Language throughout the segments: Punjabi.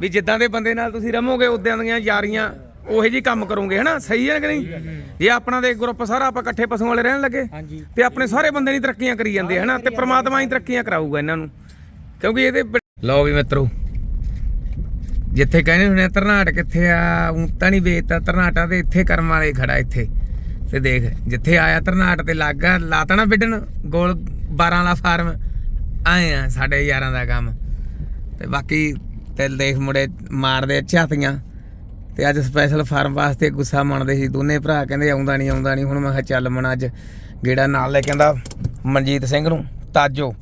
ਵੀ ਜਿੱਦਾਂ ਦੇ ਬੰਦੇ ਨਾਲ ਤੁਸੀਂ ਰਮੋਗੇ ਉਦਾਂ ਦੀਆਂ ਯਾਰੀਆਂ ਉਹੇ ਜੀ ਕੰਮ ਕਰੋਗੇ ਹਨਾ? ਸਹੀ ਹੈ ਕਿ ਨਹੀਂ? ਜੇ ਆਪਣਾ ਦੇ ਗਰੁੱਪ ਸਾਰਾ ਆਪਾਂ ਇਕੱਠੇ ਪਸ਼ੂਆਂ ਵਾਲੇ ਰਹਿਣ ਲੱਗੇ ਤੇ ਆਪਣੇ ਸਾਰੇ ਬੰਦੇ ਨਹੀਂ ਤਰੱਕੀਆਂ ਕਰੀ ਜਾਂਦੇ ਹਨਾ? ਤੇ ਪ੍ਰਮਾਤਮਾ ਹੀ ਤਰੱਕੀਆਂ ਕਰਾਊਗਾ ਇਹਨਾਂ ਨੂੰ। ਕਿਉਂਕਿ ਇਹਦੇ ਲਓ ਵੀ ਮਿੱਤਰੋ ਜਿੱਥੇ ਕਹਿੰਦੇ ਹੁੰਦੇ ਤਰਨਾਟ ਕਿੱਥੇ ਆ? ਊਂ ਤਾਂ ਨਹੀਂ ਵੇਚਤਾ ਤਰਨਾਟਾ ਤੇ ਇੱਥੇ ਕਰਮ ਵਾਲੇ ਖੜਾ ਇੱਥੇ। ਤੇ ਦੇਖ ਜਿੱਥੇ ਆਇਆ ਤਰਨਾਟ ਤੇ ਲੱਗਾ ਲਾਤਾ ਨਾ ਵਿੱਢਣ ਗੋਲ 12 ਵਾਲਾ ਫਾਰਮ। ਆਏ ਆ ਸਾਡੇ ਯਾਰਾਂ ਦਾ ਕੰਮ। ਤੇ ਬਾਕੀ ਤੇ ਦੇਖ ਮੁੰਡੇ ਮਾਰਦੇ ਝਾਤੀਆਂ। ਤੇ ਅੱਜ ਸਪੈਸ਼ਲ ਫਾਰਮ ਵਾਸਤੇ ਗੁੱਸਾ ਮੰਨਦੇ ਸੀ ਦੋਨੇ ਭਰਾ, ਕਹਿੰਦੇ ਆਉਂਦਾ ਨਹੀਂ ਆਉਂਦਾ ਨਹੀਂ ਹੁਣ ਮੈਂ ਕਿਹਾ ਚੱਲ ਮਣਾ ਅੱਜ ਗੇੜਾ ਨਾਲ ਲੈ ਕੇ ਆਂਦਾ ਮਨਜੀਤ ਸਿੰਘ ਨੂੰ, ਤਾਜੋ।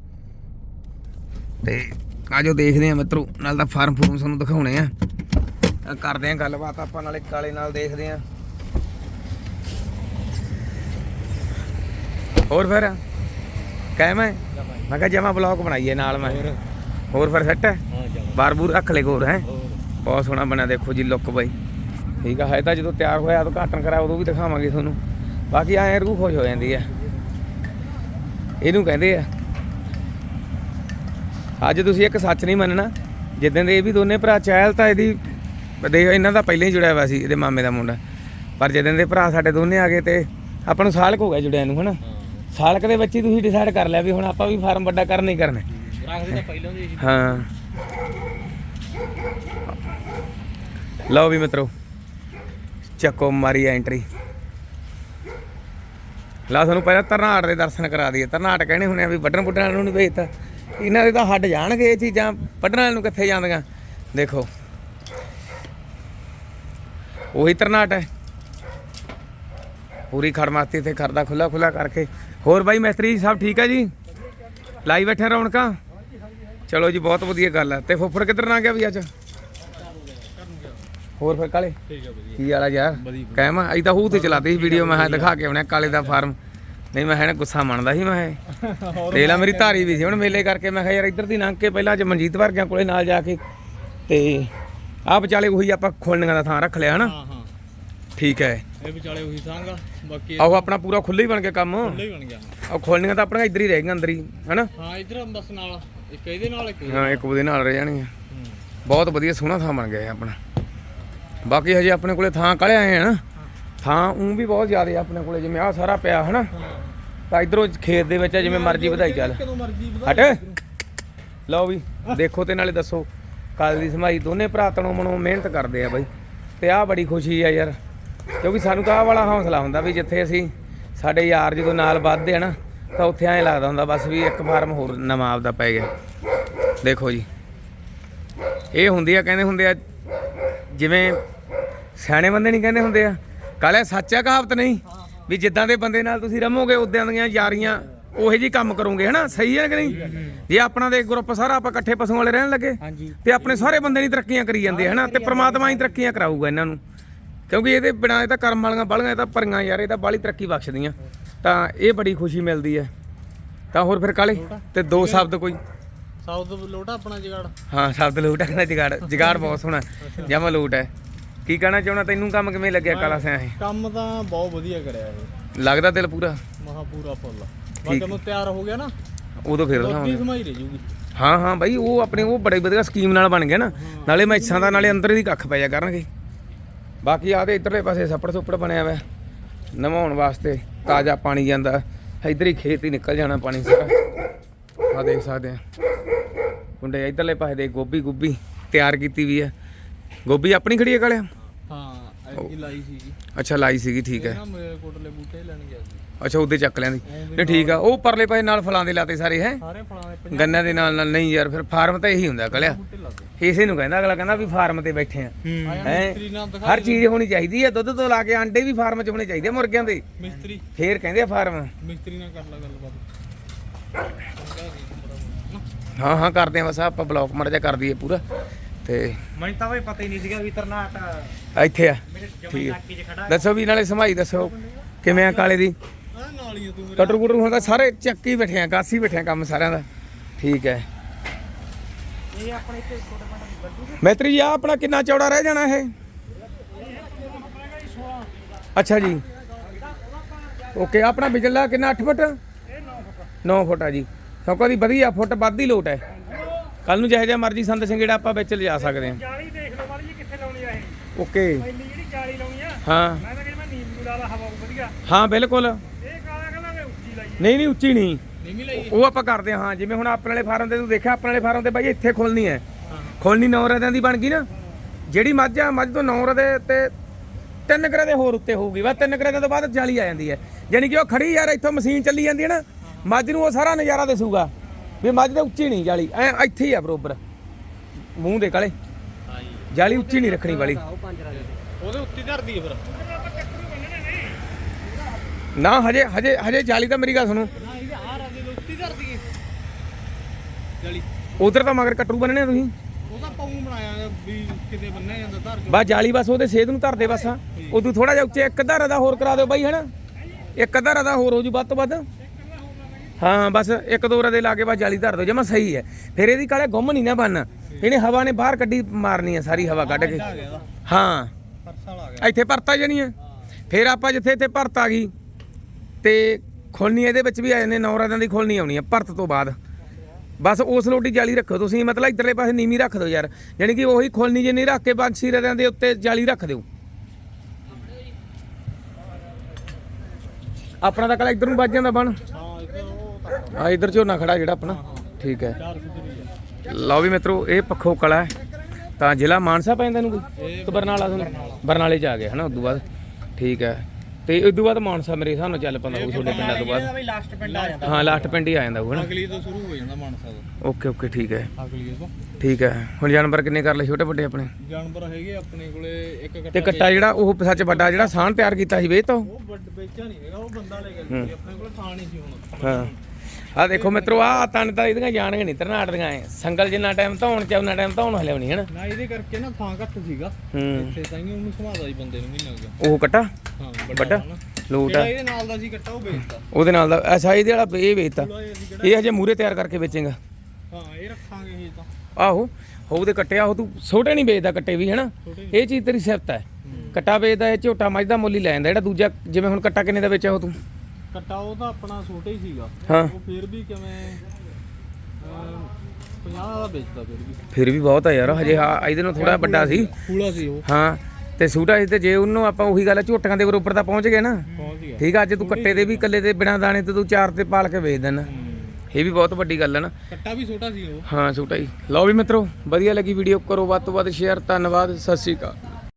ਤੇ ਆਜੋ ਦੇਖਦੇ ਆ ਮਿੱਤਰੋ, ਨਾਲ ਤਾਂ ਫਾਰਮ ਫੂਰਮ ਤੁਹਾਨੂੰ ਦਿਖਾਉਣੇ ਆ। ਕਰਦੇ ਆ ਗੱਲਬਾਤ, ਆਪਾਂ ਨਾਲੇ ਕਾਲੇ ਨਾਲ ਦੇਖਦੇ ਆ ਹੋਰ ਫਿਰ ਕਹਿ ਮੈਂ ਮੈਂ ਕਿਹਾ ਜਮਾ ਬਲੌਗ ਬਣਾਈਏ ਨਾਲ ਮੈਂ। ਹੋਰ ਫਿਰ ਸੈੱਟ ਹੈ? ਹਾਂ ਜਾ ਬਾਰ ਬੂਰ ਰੱਖ ਲੈ ਕੋਰ ਹੈ? ਬਹੁਤ ਸੋਹਣਾ ਬਣਿਆ ਦੇਖੋ ਜੀ ਲੁੱਕ ਬਾਈ। ਠੀਕ ਆ ਹੈ ਤਾਂ ਜਦੋਂ ਤਿਆਰ ਹੋਇਆ ਉਦੋਂ ਘਾਟਣ ਕਰਾ ਉਦੋਂ ਵੀ ਦਿਖਾਵਾਂਗੇ ਤੁਹਾਨੂੰ। ਬਾਕੀ ਐਂ ਰੂਹ ਖੁਸ਼ ਹੋ ਜਾਂਦੀ ਆ। ਇਹਨੂੰ ਕਹਿੰਦੇ ਆ ਅੱਜ ਤੁਸੀਂ ਇੱਕ ਸੱਚ ਨਹੀਂ ਮੰਨਣਾ। ਜਿੱਦਾਂ ਦੇ ਇਹ ਵੀ ਦੋਨੇ ਭਰਾ ਚਾਹਲ ਤਾਂ ਇਹਦੀ ਦੇਖ ਇਹਨਾਂ ਦਾ ਪਹਿਲਾਂ ਹੀ ਜੁੜਿਆ ਹੋਇਆ ਸੀ ਇਹਦੇ ਮਾਮੇ ਦਾ ਮੁੰਡਾ। ਪਰ ਜਿੱਦਾਂ ਦੇ ਭਰਾ ਸਾਡੇ ਦੋਨੇ ਆ ਗਏ ਤੇ ਆਪਾਂ ਨੂੰ ਸਾਲ ਕੁ ਹੋ ਗਿਆ ਜੁੜਿਆ ਨੂੰ ਹਨਾ? ਸਾਲਕ ਦੇ ਵਿੱਚ ਹੀ ਤੁਸੀਂ ਡਿਸਾਈਡ ਕਰ ਲਿਆ ਵੀ ਹੁਣ ਆਪਾਂ ਵੀ ਫਾਰਮ ਵੱਡਾ ਕਰਨਾ ਹੀ ਕਰਨਾ। ਰੱਖਦੇ ਤਾਂ ਪਹਿਲਾਂ ਦੇ ਹਾਂ। ਲਓ ਵੀ ਮਿੱਤਰੋ, ਚੱਕੋ ਮਾਰੀ ਐਂਟਰੀ ਲਾ ਤੁਹਾਨੂੰ ਪਹਿਲਾਂ ਤਰਨਾਟ ਦੇ ਦਰਸ਼ਨ ਕਰਾ ਦਈਏ। ਤਰਨਾਟ ਕਹਿੰਦੇ ਹੁੰਦੇ ਆ ਵੀ ਵੱਢਣ ਬੁੱਢਣ ਨੂੰ ਨਹੀਂ ਵੇਚਤਾ ਇਹਨਾਂ ਦੇ ਤਾਂ ਹੱਡ ਜਾਣਗੇ ਇਹ ਚੀਜ਼ਾਂ ਵੱਢਣ ਵਾਲੇ ਨੂੰ ਕਿੱਥੇ ਜਾਂਦੀਆਂ? ਦੇਖੋ। ਉਹੀ ਤਰਨਾਟ ਹੈ। ਪੂਰੀ ਖੜਮਾਤੀ ਤੇ ਕਰਦਾ ਖੁੱਲਾ ਖੁੱਲਾ ਕਰਕੇ। ਹੋਰ ਬਾਈ, ਮਿਸਤਰੀ ਸਭ ਠੀਕ ਹੈ ਜੀ? ਲਾਈ ਬੈਠੇ ਰੌਣਕਾਂ ਚਲੋ ਜੀ ਬਹੁਤ ਵਧੀਆ ਗੱਲ ਹੈ ਤੇ ਫੁੱਫੜ ਕਿੱਧਰ ਨਾ ਗਿਆ ਵੀ ਅੱਜ? ਹੋਰ ਫਿਰ ਕਾਲੇ? ਠੀਕ ਹੈ ਵਧੀਆ। ਕੀ ਵਾਲਾ ਯਾਰ? ਵਧੀਆ। ਕਹਿ ਮੈਂ ਅਈ ਤਾਂ ਹੂ ਤੇ ਚਲਾਤੀ ਸੀ ਵੀਡੀਓ ਮੈਂ ਦਿਖਾ ਕੇ ਆਉਣਾ ਕਾਲੇ ਦਾ ਫਾਰਮ। ਨਹੀਂ ਮੈਂ ਹੈ ਨਾ ਗੁੱਸਾ ਮੰਨਦਾ ਸੀ ਮੈਂ ਦੇਖ ਲਾ ਮੇਰੀ ਧਾਰੀ ਵੀ ਸੀ ਹੁਣ ਮੇਲੇ ਕਰਕੇ। ਮੈਂ ਕਿਹਾ ਯਾਰ ਇੱਧਰ ਦੀ ਲੰਘ ਕੇ ਪਹਿਲਾਂ ਅੱਜ ਮਨਜੀਤ ਵਰਗਿਆਂ ਕੋਲੇ ਨਾਲ ਜਾ ਕੇ ਤੇ ਆਹ ਵਿਚਾਲੇ ਉਹੀ ਆਪਾਂ ਖੋਲਣੀਆਂ ਦਾ ਥਾਂ ਰੱਖ ਲਿਆ ਹਨਾ? ਹਾਂ ਹਾਂ। ਠੀਕ ਹੈ। ਇਹ ਵਿਚਾਲੇ ਉਹੀ ਸਾਂਗਾ ਬਾਕੀ ਆਹੋ ਆਪਣਾ ਪੂਰਾ ਖੁੱਲ੍ਹਾ ਹੀ ਬਣ ਗਿਆ ਕੰਮ। ਖੁੱਲੇ ਹੀ ਬਣ ਗਿਆ। ਆਹ ਖੋਲਣੀਆਂ ਤਾਂ ਆਪਣੀਆਂ ਇੱਧਰ ਹੀ ਰਹਿ ਗਈਆਂ ਅੰਦਰ ਹੀ ਹਨਾ? ਹਾਂ ਇਧਰ ਬਸ ਨਾਲ। ਇੱਕ ਇਹਦੇ ਨਾਲ ਇੱਕ ਹਾਂ ਇੱਕ ਉਹਦੇ ਨਾਲ ਰਹਿ ਜਾਣਗੀਆਂ ਹੂੰ। ਬਹੁਤ ਵਧੀਆ ਸੋਹਣਾ ਥਾਂ ਬਣ ਗਿਆ ਆਪਣਾ। ਬਾਕੀ ਹਜੇ ਆਪਣੇ ਕੋਲੇ ਥਾਂ ਕਾਲੇ ਆਏ ਆ ਨਾ ਥਾਂ ਉਂ ਵੀ ਬਹੁਤ ਜ਼ਿਆਦਾ ਆਪਣੇ ਕੋਲੇ ਜਿਵੇਂ ਆਹ ਸਾਰਾ ਪਿਆ ਹਨਾ। ਤਾਂ ਇਧਰੋਂ ਖੇਤ ਦੇ ਵਿੱਚ ਆ, ਜਿਵੇਂ ਮਰਜ਼ੀ ਵਧਾਈ ਚੱਲ। ਹਟ। ਲਓ ਵੀ ਦੇਖੋ ਤੇ ਨਾਲੇ ਦੱਸੋ ਕਾਲ ਦੀ ਸਮਾਈ ਦੋਨੇ ਭਰਾ ਤਣੋਂ ਮਨੋਂ ਮਿਹਨਤ ਕਰਦੇ ਆ ਬਾਈ। ਤੇ ਆਹ ਬੜੀ ਖੁਸ਼ੀ ਆ ਯਾਰ ਕਿਉਂਕਿ ਸਾਨੂੰ ਤਾਂ ਆਹ ਵਾਲਾ ਹੌਸਲਾ ਹੁੰਦਾ ਵੀ ਜਿੱਥੇ ਅਸੀਂ ਸਾਡੇ ਯਾਰ ਜਦੋਂ ਨਾਲ ਵੱਧਦੇ ਆ ਨਾ ਤਾਂ ਉੱਥੇ ਐਂ ਲੱਗਦਾ ਹੁੰਦਾ ਬਸ ਵੀ ਇੱਕ ਫਾਰਮ ਹੋਰ ਨਵਾਂ ਆਪਦਾ ਪੈ ਗਿਆ। ਦੇਖੋ ਜੀ। ਇਹ ਹੁੰਦੀ ਆ ਕਹਿੰਦੇ ਹੁੰਦੇ ਆ ਜਿਵੇਂ ਸਿਆਣੇ ਬੰਦੇ ਨਹੀਂ ਕਹਿੰਦੇ ਹੁੰਦੇ ਆ ਕਾਲੇ ਸੱਚਾ ਕਹਾਵਤ ਨਹੀਂ? ਵੀ ਜਿੱਦਾਂ ਦੇ ਬੰਦੇ ਨਾਲ ਤੁਸੀਂ ਰਮੋਗੇ ਉਦਾਂ ਦੀਆਂ ਯਾਰੀਆਂ ਉਹੇ ਜੀ ਕੰਮ ਕਰੋਗੇ ਹਨਾ? ਸਹੀ ਹੈ ਕਿ ਨਹੀਂ? ਜੇ ਆਪਣਾ ਦੇ ਗਰੁੱਪ ਸਾਰਾ ਆਪਾਂ ਇਕੱਠੇ ਪਸ਼ੂਆਂ ਵਾਲੇ ਰਹਿਣ ਲੱਗੇ ਤੇ ਆਪਣੇ ਸਾਰੇ ਬੰਦੇ ਨਹੀਂ ਤਰੱਕੀਆਂ ਕਰੀ ਜਾਂਦੇ ਹਨਾ? ਤੇ ਪ੍ਰਮਾਤਮਾ ਹੀ ਤਰੱਕੀਆਂ ਕਰਾਊਗਾ ਇਹਨਾਂ ਨੂੰ। ਕਿਉਂਕਿ ਇਹਦੇ ਬਿਨਾਂ ਇਹ ਤਾਂ ਕਰਮ ਵਾਲੀਆਂ ਬਾਲੀਆਂ ਇਹ ਤਾਂ ਪਰੀਆਂ ਯਾਰ ਇਹ ਤਾਂ ਬਾਲੀ ਤਰੱਕੀ ਬਖਸ਼ਦੀਆਂ। ਤਾਂ ਇਹ ਬੜੀ ਖੁਸ਼ੀ ਮਿਲਦੀ ਹੈ। ਤਾਂ ਹੋਰ ਫਿਰ ਕਾਲੇ ਤੇ ਦੋ ਸ਼ਬਦ ਕੋਈ? ਸਾਊਥ ਲੋਟਾ ਆਪਣਾ ਜਗਾੜ? ਹਾਂ ਸ਼ਬਦ ਲੋਟ ਕਹਿੰਦਾ ਜਗਾੜ। ਜਗਾੜ ਬਹੁਤ ਸੋਹਣਾ ਜਮਾ ਲੋਟ ਹੈ। ਕੀ ਕਹਿਣਾ ਚਾਹੁੰਦਾ ਤੈਨੂੰ? ਕੰਮ ਕਿਵੇਂ ਲੱਗਿਆ ਕਾਲਾ ਸਿਆ ਇਹ? ਕੰਮ ਤਾਂ ਬਹੁਤ ਵਧੀਆ ਕਰਿਆ ਇਹ। ਲੱਗਦਾ ਦਿਲ ਪੂਰਾ? ਮਹਾ ਪੂਰਾ ਫੁੱਲ। ਬਸ ਜਦੋਂ ਤਿਆਰ ਹੋ ਗਿਆ ਨਾ। ਉਦੋਂ ਫਿਰ ਅੱਧੀ ਦਿਖਾਵਾਂਗੇ ਸਮਾਈ ਰਹਿ ਜੂਗੀ। ਹਾਂ ਹਾਂ ਬਾਈ ਉਹ ਆਪਣੇ ਉਹ ਬੜੇ ਵਧੀਆ ਸਕੀਮ ਨਾਲ ਬਣ ਗਿਆ ਨਾ। ਨਾਲੇ ਮੈਸਾਂ ਦਾ ਨਾਲੇ ਅੰਦਰ ਦੀ ਕੱਖ ਪੈ ਜਾ ਕਰਨਗੇ। ਬਾਕੀ ਆ ਤੇ ਇਧਰਲੇ ਪਾਸੇ ਛੱਪੜ ਸੁੱਪੜ ਬਣਿਆ ਹੋਇਆ ਨਵਾਉਣ ਵਾਸਤੇ ਤਾਜ਼ਾ ਪਾਣੀ ਜਾਂਦਾ। ਇਧਰ ਹੀ ਖੇਤ ਹੀ ਨਿਕਲ ਜਾਣਾ ਪਾਣੀ ਸਾਰਾ। ਆ ਦੇਖ ਸਕਦੇ ਆ। ਕੁੰਡੇ ਇਧਰਲੇ ਪਾਸੇ ਦੇ ਗੋਭੀ ਗੁੱਬੀ ਤਿਆਰ ਕੀਤੀ ਵੀ ਹੈ ਗੋਭੀ ਆਪਣੀ ਖੜੀ ਹੈ ਕਾਲਿਆ? ਹਾਂ ਐਡੀ ਲਾਈ ਸੀ ਜੀ। ਅੱਛਾ ਲਾਈ ਸੀਗੀ ਠੀਕ ਹੈ। ਨਾ ਮੇਰੇ ਕੋਟਲੇ ਬੂਟੇ ਲੈਣ ਗਿਆ ਸੀ। ਅੱਛਾ ਉਹਦੇ ਚੱਕ ਲਿਆਂਦੀ। ਨਹੀਂ ਠੀਕ ਆ। ਉਹ ਪਰਲੇ ਪਾਸੇ ਨਾਲ ਫਲਾਂ ਦੇ ਲਾਤੇ ਸਾਰੇ ਹੈ? ਸਾਰੇ ਫਲਾਂ ਦੇ ਗੰਨਿਆਂ ਦੇ ਨਾਲ ਨਾਲ। ਨਹੀਂ ਯਾਰ ਫਿਰ ਫਾਰਮ ਤਾਂ ਇਹੀ ਹੁੰਦਾ ਕਲਿਆ। ਇਸੇ ਨੂੰ ਕਹਿੰਦਾ ਅਗਲਾ ਕਹਿੰਦਾ ਵੀ ਫਾਰਮ ਤੇ ਬੈਠੇ ਆ। ਹੈ। ਹਰ ਚੀਜ਼ ਹੋਣੀ ਚਾਹੀਦੀ ਹੈ ਦੁੱਧ ਤੋਂ ਲਾ ਕੇ ਆਂਡੇ ਵੀ ਫਾਰਮ 'ਚ ਹੋਣੇ ਚਾਹੀਦੇ ਆ ਮੁਰਗਿਆਂ ਦੇ। ਮਿਸਤਰੀ। ਫੇਰ ਕਹਿੰਦੇ ਆ ਫਾਰਮ। ਮਿਸਤਰੀ ਨਾਲ ਕਰ ਲਾ ਗੱਲਬਾਤ। ਹਾਂ ਹਾਂ ਕਰਦੇ ਆ ਬਸ ਆਪਾਂ ਬਲੌਕ ਮਰ ਜਾ ਕਰ ਦਈਏ ਪੂਰਾ। ਤੇ ਮੈਨੂੰ ਤਾਂ ਬਈ ਪਤਾ ਹੀ ਨਹੀਂ ਸੀਗਾ ਵੀ ਤਰਨਾਟ ਇੱਥੇ ਆ। ਠੀਕ ਦੱਸੋ ਵੀ ਨਾਲੇ ਸਮਾਈ ਦੱਸੋ ਕਿਵੇਂ ਆ ਕਾਲੇ ਦੀ? ਆ ਆ ਕਟਰ ਕੁਟਰ ਹੁੰਦਾ ਸਾਰੇ ਚੱਕੀ ਬੈਠੇ ਆ ਕਾਸੀ ਬੈਠੇ ਆ ਕੰਮ ਸਾਰਿਆਂ ਦਾ। ਠੀਕ ਹੈ। ਇਹ ਆਪਣੇ ਇੱਥੇ ਛੋਟੇ ਮਾਟਾ ਬੱਦੂ ਮੈਤਰੀ ਜੀ ਆ ਆਪਣਾ ਕਿੰਨਾ ਚੌੜਾ ਰਹਿ ਜਾਣਾ ਇਹ? ਅੱਛਾ ਜੀ। ਓਕੇ ਆਪਣਾ ਬਿਜਲਾ ਕਿੰਨਾ 8 ਫੁੱਟ? 9 ਫੁੱਟ ਆ ਜੀ। ਸੌਕਾ ਦੀ ਵਧੀਆ ਫੁੱਟ ਵੱਧ ਹੀ ਲੋਟ ਹੈ। ਕੱਲ ਨੂੰ ਜਿਹੋ ਜਿਹਾ ਮਰਜ਼ੀ ਸੰਦ ਸਿੰਗੜਾ ਆਪਾਂ ਵਿੱਚ ਲਿਜਾ ਸਕਦੇ ਹਾਂ। ਜਾਲੀ ਦੇਖ ਲਓ ਮਾੜੀ ਜੀ ਕਿੱਥੇ ਲਾਉਣੀ ਆ ਇਹ। ਓਕੇ। ਪਹਿਲੀ ਜਿਹੜੀ ਜਾਲੀ ਲਾਉਣੀ ਆ ਹਾਂ। ਮੈਂ ਤਾਂ ਕਹਿੰਦਾ ਮੈਂ ਨੀਮ ਨੂੰ ਲਾ ਲਾ ਹਵਾ ਵਧੀਆ। ਹਾਂ ਬਿਲਕੁਲ। ਇਹ ਕਾਲਾ ਕਹਿੰਦਾ ਮੈਂ ਉੱਚੀ ਲਾਈ ਨਹੀਂ ਨਹੀਂ ਉੱਚੀ ਨਹੀਂ। ਉਹ ਆਪਾਂ ਕਰਦੇ ਹਾਂ ਹਾਂ ਜਿਵੇਂ ਹੁਣ ਆਪਣੇ ਵਾਲੇ ਫਾਰਮ ਤੇ ਤੂੰ ਦੇਖਿਆ ਆਪਣੇ ਵਾਲੇ ਫਾਰਮ ਤੇ ਬਾਈ ਇੱਥੇ ਖੋਲਣੀ ਹੈ। ਖੋਲਣੀ ਨੌ ਰਦਿਆਂ ਦੀ ਬਣ ਗਈ ਨਾ। ਜਿਹੜੀ ਮੱਝ ਆ ਮੱਝ ਤੋਂ ਨੌ ਰਦੇ ਤੇ ਤਿੰਨ ਕਰੇ ਦੇ ਹੋਰ ਉੱਤੇ ਹੋਊਗੀ। ਬਸ ਤਿੰਨ ਕਰੇ ਤੋਂ ਬਾਅਦ ਜਾਲੀ ਆ ਜਾਂਦੀ ਹੈ। ਯਾਨੀ ਕਿ ਉਹ ਖੜੀ ਯਾਰ ਇੱਥੋਂ ਮਸ਼ੀਨ ਚੱਲੀ ਜਾਂਦੀ ਹੈ ਨਾ ਮੱਝ ਨੂੰ ਉਹ ਸਾਰਾ ਨਜ਼ਾਰਾ ਦਿਸੂਗਾ। ਵੀ ਮੱਝ ਦੇ ਉੱਚੀ ਨਹੀਂ ਜਾਲੀ ਐ ਇੱਥੇ ਹੀ ਆ ਬਰੋਬਰ। ਮੂੰਹ ਦੇ ਕਾਲੇ ਜਾਲੀ ਉੱਚੀ ਨਹੀਂ ਰੱਖਣੀ ਵਾਲੀ। ਉਹਦੇ ਉੱਤੇ ਧਰਦੀ ਫਿਰ। ਨਾ ਹਜੇ ਹਜੇ ਹਜੇ ਜਾਲੀ ਤਾਂ ਮੇਰੀ ਗੱਲ ਸੁਣੋ ਨਾ ਇਹਦੇ ਆ ਰਾਜੇ ਦੇ ਉੱਤੇ ਧਰਦੀ ਏ ਜਾਲੀ ਉਧਰ ਤਾਂ ਮਗਰ ਕੱਟਰੂ ਬੰਨਣੇ ਆ ਤੁਸੀਂ। ਉਹਦਾ ਪਾਉ ਬਣਾਇਆ ਵੀ ਕਿਤੇ ਬੰਨਿਆ ਜਾਂਦਾ ਧਰ ਕੇ ਬਸ ਜਾਲੀ ਬਸ ਉਹਦੇ ਸੇਧ ਨੂੰ ਧਰਦੇ ਬਸ। ਆ ਉਦੋਂ ਥੋੜਾ ਜਿਹਾ ਉੱਚੇ ਇੱਕ ਅੱਧਾ ਰਦਾ ਹੋਰ ਕਰਾ ਦਿਓ ਬਾਈ ਹਨਾ? ਇੱਕ ਅੱਧਾ ਰਦਾ ਹੋਰ ਹੋ ਜੂ ਵੱਧ ਤੋਂ ਵੱਧ। ਹਾਂ ਬਸ ਇੱਕ ਦੋ ਰਦੇ ਲਾ ਕੇ ਬਸ ਜਾਲੀ ਧਰ ਦਿਓ ਜਮਾ ਸਹੀ ਹੈ। ਫਿਰ ਇਹਦੀ ਕਾਲੇ ਗੁੰਮ ਨਹੀਂ ਨਾ ਬੰਨ ਇਹਨੇ ਹਵਾ ਨੇ ਬਾਹਰ ਕੱਢੀ ਮਾਰਨੀ ਹੈ ਸਾਰੀ ਹਵਾ ਕੱਢ ਕੇ। ਹਾਂ। ਇੱਥੇ ਪਰਤਾ ਜਣੀ ਹੈ ਫਿਰ ਆਪਾਂ ਜਿੱਥੇ ਇੱਥੇ ਭਰਤ ਆ ਗਈ ਤੇ ਖੋਲਣੀ ਇਹਦੇ ਵਿੱਚ ਵੀ ਆ ਜਾਂਦੇ ਨੌ ਰਦਾਂ ਦੀ ਖੋਲਣੀ ਆਉਣੀ ਹੈ ਭਰਤ ਤੋਂ ਬਾਅਦ। ਬਸ ਉਸ ਲੋਟੀ ਜਾਲੀ ਰੱਖੋ ਤੁਸੀਂ ਮਤਲਬ ਇਧਰਲੇ ਪਾਸੇ ਨੀਵੀਂ ਰੱਖ ਦਿਓ ਯਾਰ। ਯਾਨੀ ਕਿ ਉਹੀ ਖੋਲਣੀ ਜਿੰਨੀ ਰੱਖ ਕੇ ਪੰਜ ਛੇ ਰਦਿਆਂ ਦੇ ਉੱਤੇ ਜਾਲੀ ਰੱਖ ਦਿਓ। ਆਪਣਾ ਤਾਂ ਕਲਾ ਇਧਰ ਨੂੰ ਵੱਜ ਜਾਂਦਾ ਬਣ। ਆ ਇਧਰ ਝੋਨਾ ਖੜਾ ਜਿਹੜਾ ਆਪਣਾ ਠੀਕ ਹੈ। ਲਓ ਵੀ ਮਿੱਤਰੋ ਇਹ ਪੱਖੋ ਕਲਾ ਹੈ। ਤਾਂ ਜ਼ਿਲ੍ਹਾ ਮਾਨਸਾ ਪੈਂਦਾ ਇਹਨੂੰ ਕੋਈ? ਬਰਨਾਲਾ। ਬਰਨਾਲੇ ਚ ਆ ਗਿਆ ਹਨਾ ਉਦੋਂ ਬਾਅਦ। ਠੀਕ ਹੈ। ਤੇ ਉਦੋਂ ਬਾਅਦ ਮਾਨਸਾ ਮੇਰੇ ਹਿਸਾਬ ਨਾਲ ਚੱਲ ਪੈਂਦਾ ਉਹ ਤੁਹਾਡੇ ਪਿੰਡਾਂ ਤੋਂ ਬਾਅਦ। ਬਈ ਲਾਸਟ ਪਿੰਡ ਆ ਜਾਂਦਾ ਹਾਂ ਲਾਸਟ ਪਿੰਡ ਹੀ ਆ ਜਾਂਦਾ ਉਹ ਹਨਾ ਅਗਲੀ ਤੋਂ ਸ਼ੁਰੂ ਹੋ ਜਾਂਦਾ ਮਾਨਸਾ ਦਾ ਓਕੇ ਓਕੇ ਠੀਕ ਹੈ। ਅਗਲੀ ਤੋਂ। ਠੀਕ ਹੈ। ਹੁਣ ਜਾਨਵਰ ਕਿੰਨੇ ਕਰ ਲਏ ਛੋਟੇ ਵੱਡੇ ਆਪਣੇ? ਜਾਨਵਰ ਹੈਗੇ ਆਪਣੇ ਕੋਲੇ ਇੱਕ ਤੇ ਕੱਟਾ ਕੱਟਾ ਜਿਹੜਾ ਉਹ ਸੱਚ ਵੱਡਾ ਜਿਹੜਾ ਸਾਹਣ ਤਿਆਰ ਕੀਤਾ ਸੀ ਵੇਚ ਤਾ ਉਹ? ਵੇਚਿਆ ਨਹੀਂ ਹੈਗਾ ਉਹ ਬੰਦਾ ਲੈ ਗਿਆ ਆਪਣੇ ਕੋਲ ਥਾਂ ਨਹੀਂ ਸੀ ਹੁਣ। ਹਾਂ। ਆ ਦੇਖੋ ਮਿੱਤਰੋ ਆ ਤਨ ਤਾਂ ਇਹਦੀਆਂ ਜਾਣਗੇ ਨਹੀਂ ਤਰਨਾਟ ਦੀਆਂ ਐ। ਸੰਗਲ ਜਿੰਨਾ ਟਾਈਮ ਧੌਣ ਚ ਉਹਨਾਂ ਟਾਈਮ ਧੌਣ ਹਲਿਆਉਣੀ ਹਨਾ? ਨਾ ਇਹਦੇ ਕਰਕੇ ਨਾ ਥਾਂ ਘੱਟ ਸੀਗਾ। ਹੂੰ। ਇੱਥੇ ਤਾਂ ਹੀ ਉਹਨੂੰ ਸੰਭਾਲਦਾ ਸੀ ਬੰਦੇ ਨੂੰ ਮਹੀਨਾ ਹੋ ਗਿਆ ਉਹ ਕੱਟਾ? ਹਾਂ ਵੱਡਾ। ਲੋਟ ਆ। ਇਹਦੇ ਨਾਲ ਦਾ ਸੀ ਕੱਟਾ ਉਹ ਵੇਚਤਾ। ਉਹਦੇ ਨਾਲ ਦਾ ਐਸਾ ਇਹਦੇ ਵਾਲਾ ਇਹ ਚਲੋ ਇਹ ਹਜੇ ਮੂਰੇ ਤਿਆਰ ਕਰਕੇ ਵੇਚੇਗਾ। ਹਾਂ ਇਹ ਰੱਖਾਂਗੇ ਇਹ ਤਾਂ। ਆਹੋ ਹੋਊ ਦੇ ਕੱਟਿਆ ਉਹ ਤੂੰ ਛੋਟੇ ਨਹੀਂ ਵੇਚਦਾ ਕੱਟੇ ਵੀ ਹਨਾ? ਇਹ ਚੀਜ਼ ਤੇਰੀ ਸਿਫਤ ਹੈ। ਕੱਟਾ ਵੇਚਦਾ ਇਹ ਝੋਟਾ ਮੱਝ ਦਾ ਮੁੱਲ ਹੀ ਲੈ ਜਾਂਦਾ। ਜਿਹੜਾ ਦੂਜਾ ਜਿਵੇਂ ਹੁਣ ਕੱਟਾ ਕਿੰਨੇ ਦਾ ਵੇਚਿਆ ਉਹ ਤੂੰ? ਕੱਟਾ ਉਹ ਤਾਂ ਆਪਣਾ ਛੋਟਾ ਹੀ ਸੀਗਾ। ਹਾਂ। ਉਹ ਫਿਰ ਵੀ ਕਿਵੇਂ 50 ਦਾ ਵੇਚਦਾ ਫਿਰ ਵੀ। ਫਿਰ ਵੀ ਬਹੁਤ ਆ ਯਾਰ ਹਜੇ ਹਾਂ ਇਹਦੇ ਨੂੰ ਥੋੜਾ ਵੱਡਾ ਸੀ। ਪੂਲਾ ਸੀ ਉਹ। ਹਾਂ ਤੇ ਛੋਟਾ ਸੀ ਤੇ ਜੇ ਉਹਨੂੰ ਆਪਾਂ ਉਹੀ ਗੱਲ ਆ, ਝੋਟੀਆਂ ਦੇ ਬਰੋਬਰ ਤਾਂ ਪਹੁੰਚ ਗਏ ਨਾ। ਪਹੁੰਚ ਗਿਆ। ਠੀਕ ਆ ਅੱਜ ਤੂੰ ਕੱਟੇ ਦੇ ਵੀ ਇਕੱਲੇ ਦੇ ਬਿਨਾਂ ਦਾਣੇ ਤੇ ਤੂੰ ਚਾਰ ਤੇ ਪਾਲ ਕੇ ਵੇਚ ਦੇਣਾ। ਇਹ ਵੀ ਬਹੁਤ ਵੱਡੀ ਗੱਲ ਹੈ ਨਾ। ਕੱਟਾ ਵੀ ਛੋਟਾ ਸੀ ਉਹ। ਹਾਂ ਛੋਟਾ ਹੀ। ਲਓ ਵੀ ਮਿੱਤਰੋ ਵਧੀਆ ਲੱਗੀ ਵੀਡੀਓ ਕਰੋ ਵੱਧ ਤੋਂ ਵੱਧ ਸ਼ੇਅਰ ਧੰਨਵਾਦ ਸਤਿ ਸ਼੍ਰੀ ਅਕਾਲ।